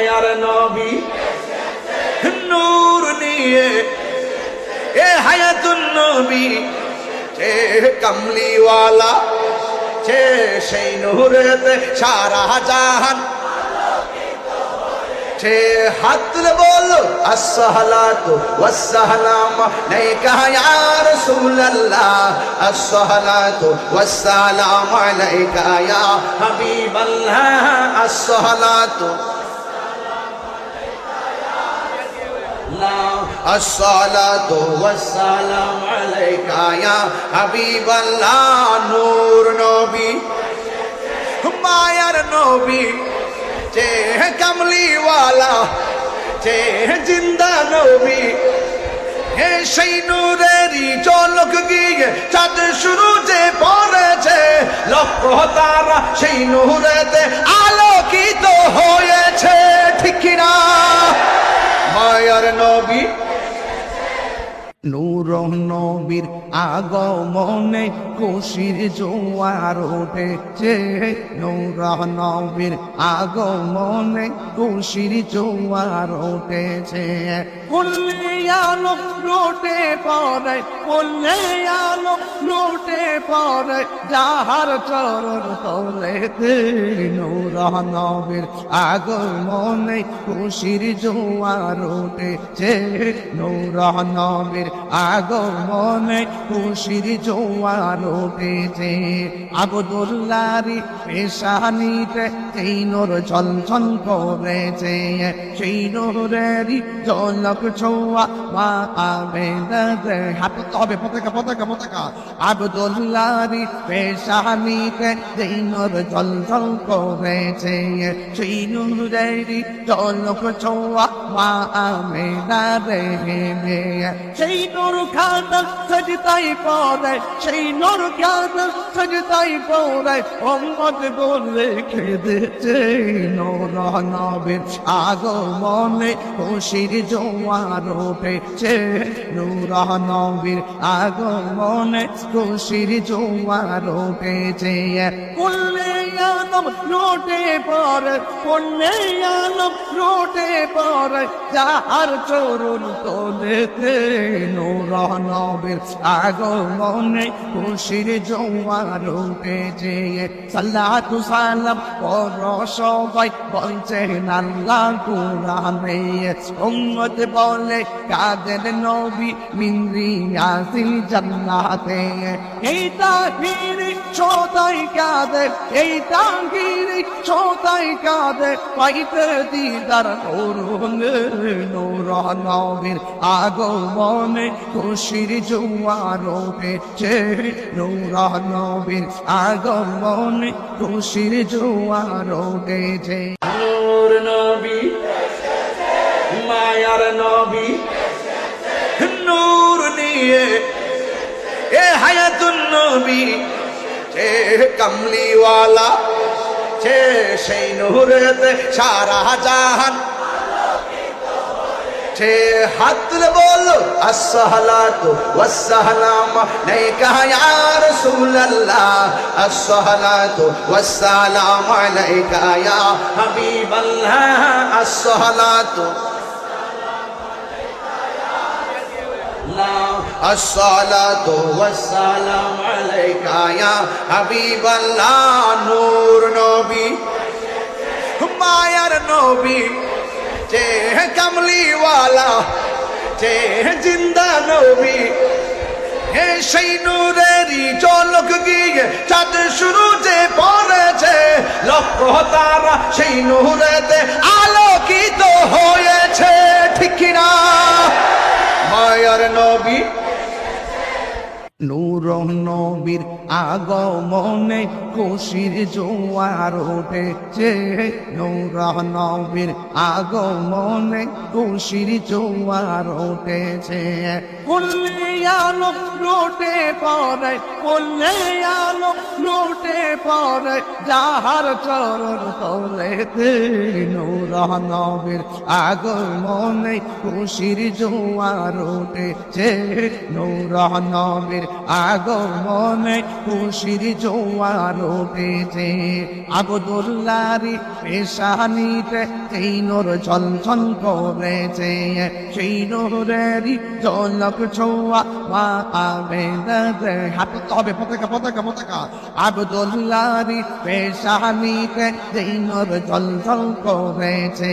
মায়ার নবী নূর নিয়ে এ হায়াতুন নবী, সে কমলিওয়ালা, সে সেই নূরেতে সারা জাহান। সে হাত বলো, আসসালাতু ওয়াসসালাম আলাইকা ইয়া রাসূলুল্লাহ। আসসালাতু ওয়াসসালাম আলাইকা ইয়া হাবিবাল্লাহ। আসসালাতু الصلاة والسلام عليك يا حبيب الله نور نبي মায়ার নবী যে কামলিওয়ালা যে জিন্দা নবী হে সেই নূরেরই চলক গিয়ে চাঁদ শুরু যে পড়েছে লক্ষ তারা সেই নূরেতে আলোকিত হয়েছে ঠিক না মায়ার নবী নূর নবীর আগমনে খুশির জোয়ার উঠেছে। নূর নবীর আগমনে খুশির জোয়ার উঠেছে। কুল্লে আলো লোটে পরে কুল্লে আলো লোটে পরে যাহার চরণ তলে নূর আগর আগমনে খুশির জোয়ার উঠেছে। নূর আগর আগমনে খুশির জোয়ার উঠেছে। আবদুল্লারি পেশানিতে সেই নোর ঝলঝল করেছে সেই নোরেরই জলক ছোয়া মা আবেদে হাত। তবে পতাকা পতাকা পতাকা আবদুল্লারি পেশানিতে সেই নোর ঝলঝল করেছে সেই নোরেরই জলক ছোয়া মা আবেদে সেই নোর খাতা সজতাই পরে সেই নোর খাতা সজতাই পরে অম্মদ বলে খেদেছে নোর নবের আগমনে খুশির জোয়ার উঠেছে নূর নবীর আগমনে খুশির জোয়ার উঠেছে বললে আলম লোটে পরে বললে আলম লোটে পরে যাহার চরণ তোলেতে নূর নবীর আগমনে খুশির জোয়ার উঠেছে সাল্লাতু সালাম সবাই বলছেন আল্লাহ কুরআনে উম্মত বলে কাদের নবী মিন্দি আসিল জান্নাতে? এই তাহির ছোটাই কাদের, এই তাহির ছোটাই কাদের? পাইতে দিদার করুন নবীর আগমনে খুশির জোয়ার উঠেছে নূর আগমনে খুশির জোয়ার উঠেছে নূর নবী, মায়ার নবী, নূর নিয়ে এ হায়াতুন নবী সে কমলিওয়ালা সেই নূরেতে সারা জাহান সে হাত তুলে বলো আসসালাতু ওয়াসসালাম আলাইকা ইয়া রাসূলুল্লাহ আসসালাতু ওয়াসসালাম আলাইকা ইয়া হাবিবাল্লাহ আসসালাতু الصلاة والسلام عليك يا حبيب الله نور نبي মায়ার নবী যে কামলিওয়ালা, যে জিন্দা নবী। হে সেই নূরেরই চলক গিয়ে চাঁদ শুরু যে পড়েছে, লক্ষ তারা সেই নূরেতে আলোকিত হয়েছে, ঠিক না মায়ার নবী নূর নবীর আগমনে খুশির জোয়ার উঠেছে। নূর নবীর আগমনে খুশির জোয়ার উঠেছে। বললে আলো লোটে পরে বললে আলো লোটে পরে যাহার চরণ তলেতে নূর নবীর আগমনে খুশির জোয়ার উঠেছে। নূর নবীর আগমনে খুশির জোয়ার উঠেছে। আবদুল্লারি পেশানিতে সেই নোর চল করেছে। সেই নোরেরই জলক ছোয়া মা আবেদে হাতে। তবে পতাকা পতাকা পতাকা। আবদুল্লারি পেশানিতে সেই নোর জল করেছে।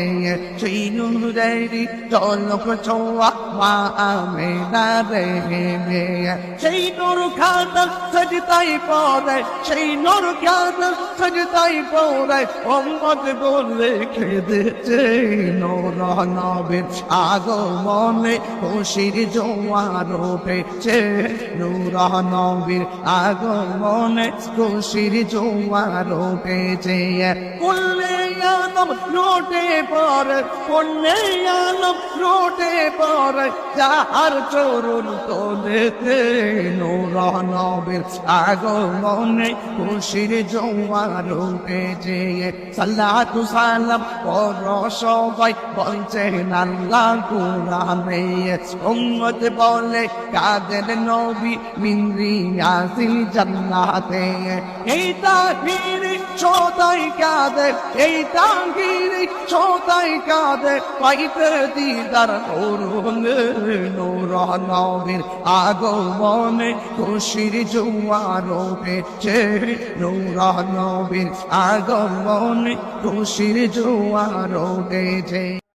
সেই নোরেরই জলক ছোয়া মা আবেদে সেই নোর খাতা সজতাই পরে, সেই নোর খাতা সজতাই পরে। অম্মদ বলে খেদেছে নোর নবের আগমনে খুশির জোয়ার উঠেছে নূর নবীর আগমনে খুশির জোয়ার উঠেছে কুল্লে আলম লোটে পর কুল্লে আলম লোটে পর যাহার চরণ তোলেতে নূর নবীর আগমনে খুশির জোয়ার উঠেছে সাল্লাতু সালাম পর সবাই বলছেন আল্লাহ কুরানে উম্মত বলে কাদের নবী মিন্দি আসিল জান্নাতে? এই তাকবীর সদাই কাদের? এই তাঙ্গির সদাই কাদের? পাইতে দিদার করুন নূর নবীর আগমনে, খুশির জোয়ার উঠেছে নূর নবীর আগমনে, খুশির জোয়ার উঠেছে